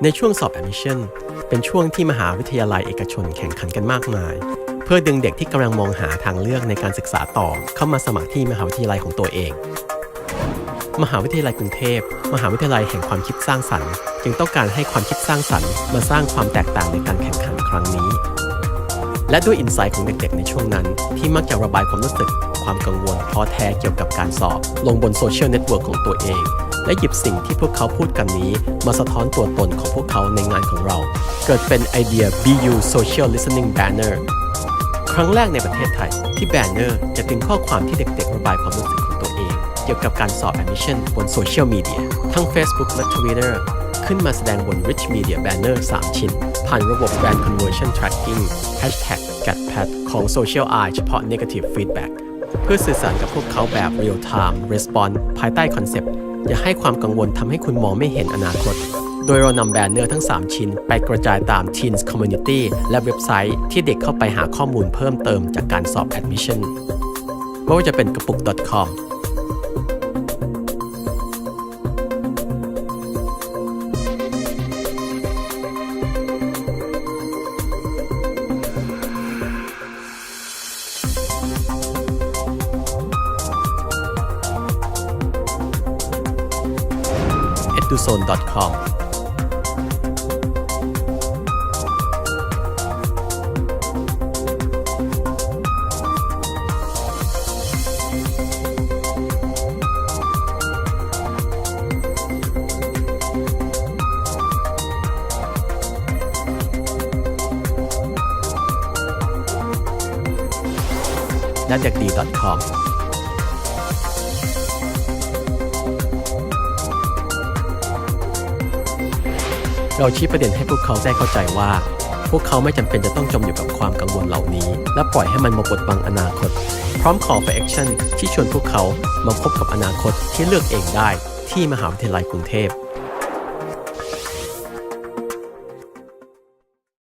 ในช่วงสอบ admission เป็นช่วงที่มหาวิทยาลัยเอกชนแข่งขันกันมากมาย เพื่อดึงเด็กที่กำลังมองหาทางเลือกในการศึกษาต่อเข้ามาสมัครที่มหาวิทยาลัยของตัวเอง มหาวิทยาลัยกรุงเทพ มหาวิทยาลัยแห่งความคิดสร้างสรรค์ จึงต้องการให้ความคิดสร้างสรรค์ มาสร้างความแตกต่างในการแข่งขันครั้งนี้ และด้วยอินไซต์ของเด็กๆ ในช่วงนั้น ที่มักจะระบายความรู้สึก ความกังวลท้อแท้เกี่ยวกับการสอบ ลงบนโซเชียลเน็ตเวิร์กของตัวเอง และหยิบสิ่งที่พวกเขาพูดกันนี้ มาสะท้อนตัวตนของพวกเขาในงานของเรา เกิดเป็นไอเดีย BU Social Listening Banner ครั้งแรกในประเทศไทยที่แบนเนอร์จะถึงข้อความที่เด็กๆ ระบายความรู้สึกของตัวเอง เกี่ยวกับการสอบ admission บนโซเชียลมีเดียทั้ง Facebook และ Twitter ขึ้นมาแสดงบน Rich Media Banner 3 ชิ้น ผ่านระบบ Brand Conversion Tracking Hashtag GetPad ของ Social Eye เฉพาะ Negative Feedback เพื่อสื่อสารกับพวกเขาแบบ Real Time Response ภายใต้คอนเซปต์ อย่าให้ความกังวลทำให้คุณมองไม่เห็นอนาคต โดยเรานำแบนเนอร์ทั้ง 3 ชิ้น ไปกระจายตาม Teens Community และเว็บไซต์ที่เด็กเข้าไปหาข้อมูลเพิ่มเติมจากการสอบ Admission ไม่ว่าจะเป็นกระปุก .com eduzone.com และเด็กดี .com เราชี้ประเด็นให้พวกเขาได้เข้าใจว่า พวกเขาไม่จำเป็นจะต้องจมอยู่กับความกังวลเหล่านี้ และปล่อยให้มันมาบดบังอนาคต พร้อมขอไปแอคชั่นที่ชวนพวกเขามาพบกับอนาคตที่เลือกเองได้ที่มหาวิทยาลัยกรุงเทพ